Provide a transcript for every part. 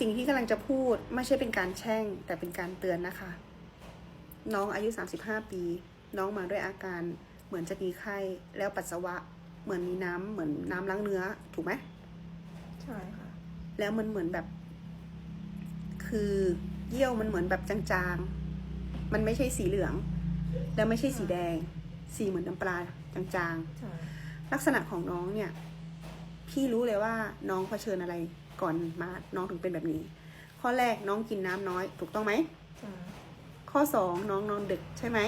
สิ่งที่กำลังจะพูดไม่ใช่เป็นการแช่ง แต่เป็นการเตือนนะคะ น้องอายุ 35 ปี น้องมาด้วยอาการเหมือนจะมีไข้แล้วปัสสาวะ เหมือนมีน้ำเหมือนน้ำล้างเนื้อถูกไหมใช่ค่ะ แล้วมันเหมือนแบบ คือเยี่ยวมันเหมือนแบบจางๆ มันไม่ใช่สีเหลือง แล้วไม่ใช่สีแดง สีเหมือนน้ำปลาจางใช่ๆลักษณะของน้องเนี่ย พี่รู้เลยว่าน้องเผชิญอะไร ก่อนมาน้องถึงเป็นแบบนี้ ข้อแรกน้องกินน้ำน้อย ถูกต้องไหมใช่ข้อสองน้องนอนดึกใช่ไหม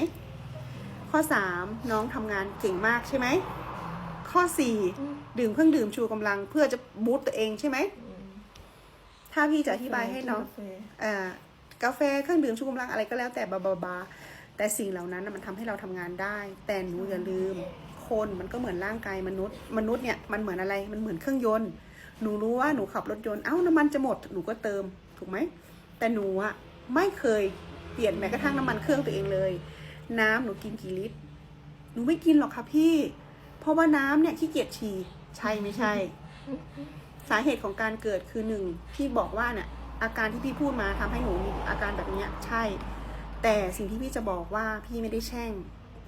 ข้อสามน้องทำงานเก่งมากใช่ไหม ข้อสี่ดื่มเครื่องดื่มชูกำลังเพื่อจะบูตตัวเองใช่ไหมอืมถ้าพี่จะอธิบายให้น้องกาแฟอ่ากาแฟเครื่องดื่มชูกำลังอะไรก็แล้วแต่บาบาบาแต่สิ่งเหล่านั้นน่ะมันทำให้เราทำงานได้ แต่หนูอย่าลืม คนมันก็เหมือนร่างกายมนุษย์ มนุษย์เนี่ยมันเหมือนอะไรมันเหมือนเครื่องยนต์ หนูรู้ว่าหนูขับรถยนต์เอ้าน้ำมันจะหมดหนูก็เติมถูกไหมแต่หนูอะไม่เคยเปลี่ยนแม้กระทั่งน้ำมันเครื่องตัวเองเลย น้ำหนูกินกี่ลิตรหนูไม่กินหรอกค่ะพี่ เพราะว่าน้ำเนี่ยขี้เกียจฉี่ใช่ไม่ใช่ สาเหตุของการเกิดคือหนึ่งพี่บอกว่าเนี่ยอาการที่พี่พูดมาทำให้หนูมีอาการแบบเนี้ยใช่ แต่สิ่งที่พี่จะบอกว่าพี่ไม่ได้แช่ง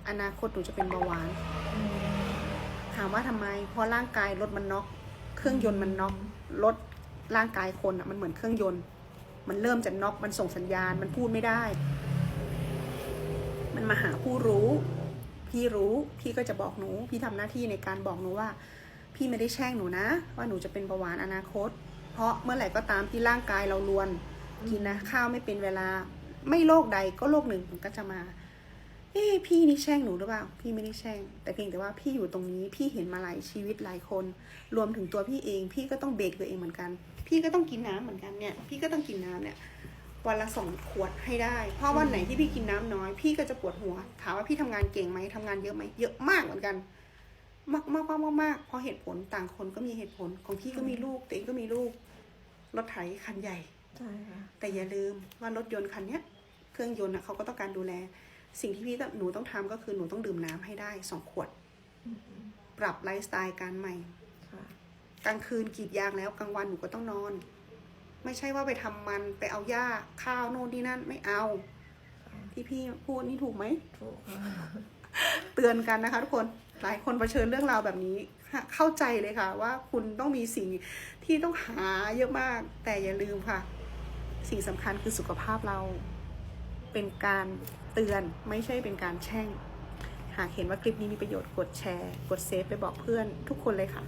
อนาคตหนูจะเป็นเบาหวาน ถามว่าทำไม เพราะร่างกายรถมันน็อก เครื่องยนต์มันน็อกรถร่างกายคนอะมันเหมือนเครื่องยนต์ มันเริ่มจะน็อกมันส่งสัญญาณ มันพูดไม่ได้ มันมาหาผู้รู้ พี่รู้พี่ก็จะบอกหนู พี่ทำหน้าที่ในการบอกหนูว่า พี่ไม่ได้แช่งหนูนะ ว่าหนูจะเป็นเบาหวานอนาคต เพราะเมื่อไหร่ก็ตามที่ร่างกายเราลวนกินนะข้าวไม่เป็นเวลา ไม่โรคใดก็โรคหนึ่งมันก็จะมา เอ้พี่นี่แช่งหนูหรือเปล่า พี่ไม่ได้แช่ง แต่เพียงแต่ว่าพี่อยู่ตรงนี้ พี่เห็นมาหลายชีวิตหลายคน รวมถึงตัวพี่เอง พี่ก็ต้องเบรกตัวเองเหมือนกัน พี่ก็ต้องกินน้ำเหมือนกันเนี่ย พี่ก็ต้องกินน้ำเนี่ย วันละสองขวดให้ได้ เพราะวันไหนที่พี่กินน้ำน้อย พี่ก็จะปวดหัว ถามว่าพี่ทำงานเก่งไหมทำงานเยอะไหม เยอะมากเหมือนกัน มากมากมากมากมากเพราะเหตุผลต่างคนก็มีเหตุผล ของพี่ก็มีลูก ตัวเองก็มีลูก รถไถคันใหญ่ ใช่ค่ะ แต่อย่าลืมว่ารถยนต์คันเนี้ย เครื่องยนต์น่ะเขาก็ต้องการดูแล สิ่งที่พี่ต้องหนูต้องทำก็คือหนูต้องดื่มน้ำให้ได้สองขวดอืมปรับไลฟ์สไตล์การใหม่ค่ะกลางคืนกรีดยางแล้วกลางวันหนูก็ต้องนอน ไม่ใช่ว่าไปทำมันไปเอาหญ้าข้าวโน่นนี่นั่นไม่เอา ที่พี่พูดนี่ถูกไหมถูกค่ะเตือนกันนะคะทุกคนหลายคนเผชิญเรื่องราวแบบนี้เข้าใจเลยค่ะ ว่าคุณต้องมีสิ่งที่ต้องหาเยอะมาก แต่อย่าลืมค่ะ สิ่งสำคัญคือสุขภาพเรา เป็นการเตือนไม่ใช่เป็นการแช่ง หากเห็นว่าคลิปนี้มีประโยชน์กดแชร์ กดเซฟไปบอกเพื่อนทุกคนเลยค่ะ